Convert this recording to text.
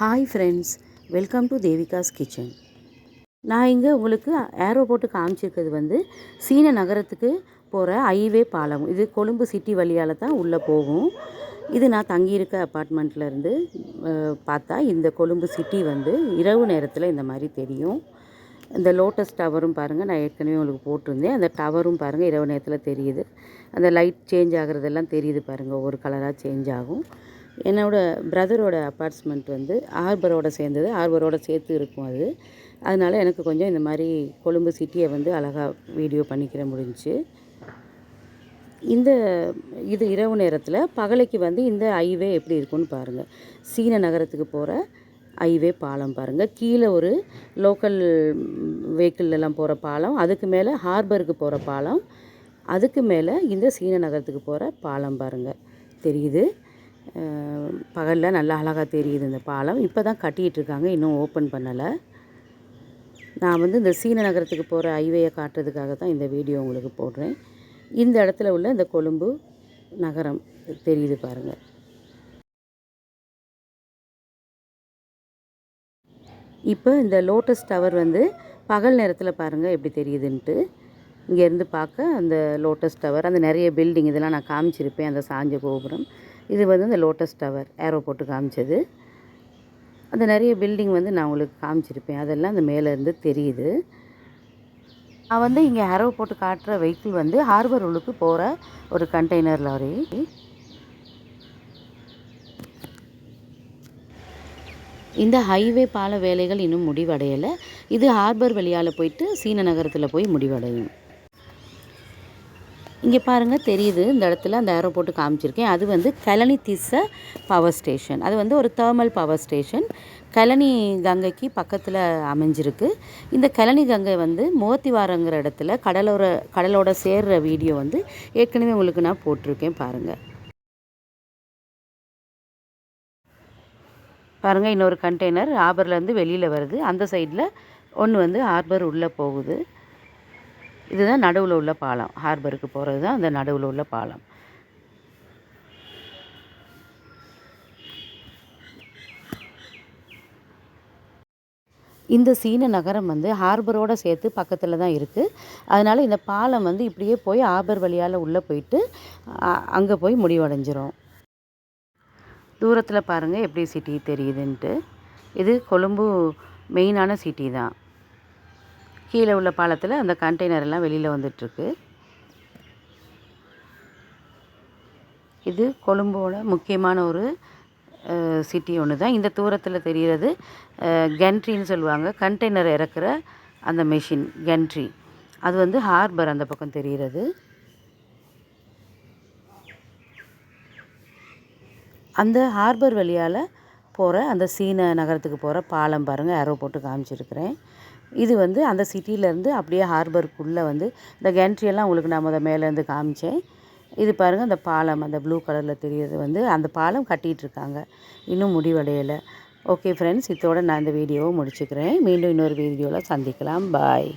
Hi friends welcome to Devika's kitchen நான் இங்கே உங்களுக்கு ஏரோ போட்டு காமிச்சிருக்கிறது வந்து சீன நகரத்துக்கு போகிற ஹைவே பாலம். இது கொழும்பு சிட்டி வழியால் தான் உள்ளே போகும். இது நான் தங்கியிருக்க அப்பார்ட்மெண்ட்லேருந்து பார்த்தா இந்த கொழும்பு சிட்டி வந்து இரவு நேரத்தில் இந்த மாதிரி தெரியும். இந்த லோட்டஸ் டவரும் பாருங்கள் நான் ஏற்கனவே உங்களுக்கு போட்டிருந்தேன். அந்த டவரும் பாருங்கள் இரவு நேரத்தில் தெரியுது. அந்த லைட் சேஞ்ச் ஆகிறதெல்லாம் தெரியுது பாருங்கள் ஒவ்வொரு கலராக சேஞ்ச் ஆகும். என்னோடய பிரதரோட அப்பார்ட்மெண்ட் வந்து ஆர்பரோட சேர்ந்தது. ஆர்பரோட சேர்த்து இருக்கும் அது. அதனால் எனக்கு கொஞ்சம் இந்த மாதிரி கொழும்பு சிட்டியை வந்து அழகாக வீடியோ பண்ணிக்கிற முடிஞ்சுச்சு. இந்த இது இரவு நேரத்தில் பகலைக்கு வந்து இந்த ஹைவே எப்படி இருக்குன்னு பாருங்கள் சீன நகரத்துக்கு போகிற ஹைவே பாலம் பாருங்கள் கீழே ஒரு லோக்கல் வெஹிக்கிள்லாம் போகிற பாலம். அதுக்கு மேலே ஹார்பருக்கு போகிற பாலம். அதுக்கு மேலே இந்த சீன நகரத்துக்கு போகிற பாலம் பாருங்கள் தெரியுது? பகலில் நல்லா அழகாக தெரியுது இந்த பாலம். இப்போ தான் கட்டிகிட்ருக்காங்க இன்னும் ஓப்பன் பண்ணலை. நான் வந்து இந்த சீன நகரத்துக்கு போகிற ஹைவேயை காட்டுறதுக்காக தான் இந்த வீடியோ உங்களுக்கு போடுறேன். இந்த இடத்துல உள்ள இந்த கொழும்பு நகரம் தெரியுது பாருங்கள் இப்போ இந்த லோட்டஸ் டவர் வந்து பகல் நேரத்தில் பாருங்கள் எப்படி தெரியுதுன்ட்டு. இங்கேருந்து பார்க்க அந்த லோட்டஸ் டவர் அந்த நிறைய பில்டிங் இதெல்லாம் நான் காமிச்சிருப்பேன் அந்த சாஞ்ச கோபுரம். இது வந்து இந்த லோட்டஸ் டவர் ஏரோ போட்டு காமிச்சது. அந்த நிறைய பில்டிங் வந்து நான் உங்களுக்கு காமிச்சிருப்பேன். அதெல்லாம் அந்த மேலேருந்து தெரியுது. நான் வந்து இங்கே ஏரோ போட்டு காட்டுற வெஹிக்கிள் வந்து ஹார்பர் உள்ளுக்கு போகிற ஒரு கண்டெய்னர் லாரி இந்த ஹைவே பால வேலைகள் இன்னும் முடிவடையலை. இது ஹார்பர் வழியால் போயிட்டு சீன நகரத்தில் போய் முடிவடையும். இங்கே பாருங்கள் தெரியுது. இந்த இடத்துல அந்த ஏரோ போட்டு காமிச்சிருக்கேன். அது வந்து கலனி திச பவர் ஸ்டேஷன் அது வந்து ஒரு தேர்மல் பவர் ஸ்டேஷன் கலனி கங்கைக்கு பக்கத்தில் அமைஞ்சிருக்கு. இந்த கலனி கங்கை வந்து மோத்திவாரங்கிற இடத்துல கடலோர கடலோட சேர்ற வீடியோ வந்து ஏற்கனவே உங்களுக்கு நான் போட்டிருக்கேன். பாருங்கள் பாருங்கள் இன்னொரு கண்டெய்னர் ஆபர்லேருந்து வெளியில் வருது. அந்த சைடில் ஒன்று வந்து ஹார்பர் உள்ளே போகுது. இதுதான் நடுவில் உள்ள பாலம். ஹார்பருக்கு போகிறது தான் அந்த நடுவில் உள்ள பாலம். இந்த சீன நகரம் வந்து ஹார்பரோடு சேர்த்து பக்கத்தில் தான் இருக்குது அதனால் இந்த பாலம் வந்து இப்படியே போய் ஆபர் வழியால் உள்ளே போயிட்டு அங்கே போய் முடிவடைஞ்சிரும். தூரத்தில் பாருங்கள் எப்படி சிட்டி தெரியுதுன்ட்டு. இது கொழும்பு மெயினான சிட்டி தான். கீழே உள்ள பாலத்தில் அந்த கண்டெய்னர் எல்லாம் வெளியில் வந்துட்டுருக்கு. இது கொழும்போட முக்கியமான ஒரு சிட்டி ஒன்று தான் இந்த தூரத்தில் தெரிகிறது கென்ட்ரின்னு சொல்லுவாங்க. கண்டெய்னர் இறக்குற அந்த மெஷின் கென்ட்ரி அது வந்து ஹார்பர் அந்த பக்கம் தெரிகிறது அந்த ஹார்பர் வழியால் போகிற அந்த சீன நகரத்துக்கு போகிற பாலம் பாருங்கள் ஏரோ போட்டு காமிச்சிருக்கிறேன். இது வந்து அந்த சிட்டியிலேருந்து அப்படியே ஹார்பருக்குள்ளே வந்து இந்த கேண்ட்ரியெல்லாம் உங்களுக்கு நான் முத மேலேருந்து காமிச்சேன். இது பாருங்கள் அந்த பாலம் அந்த ப்ளூ கலரில் தெரியுது வந்து அந்த பாலம் கட்டிகிட்ருக்காங்க இன்னும் முடிவடையலை. ஓகே ஃப்ரெண்ட்ஸ் இதோட நான் இந்த வீடியோவை முடிச்சுக்கிறேன். மீண்டும் இன்னொரு வீடியோவில் சந்திக்கலாம். பாய்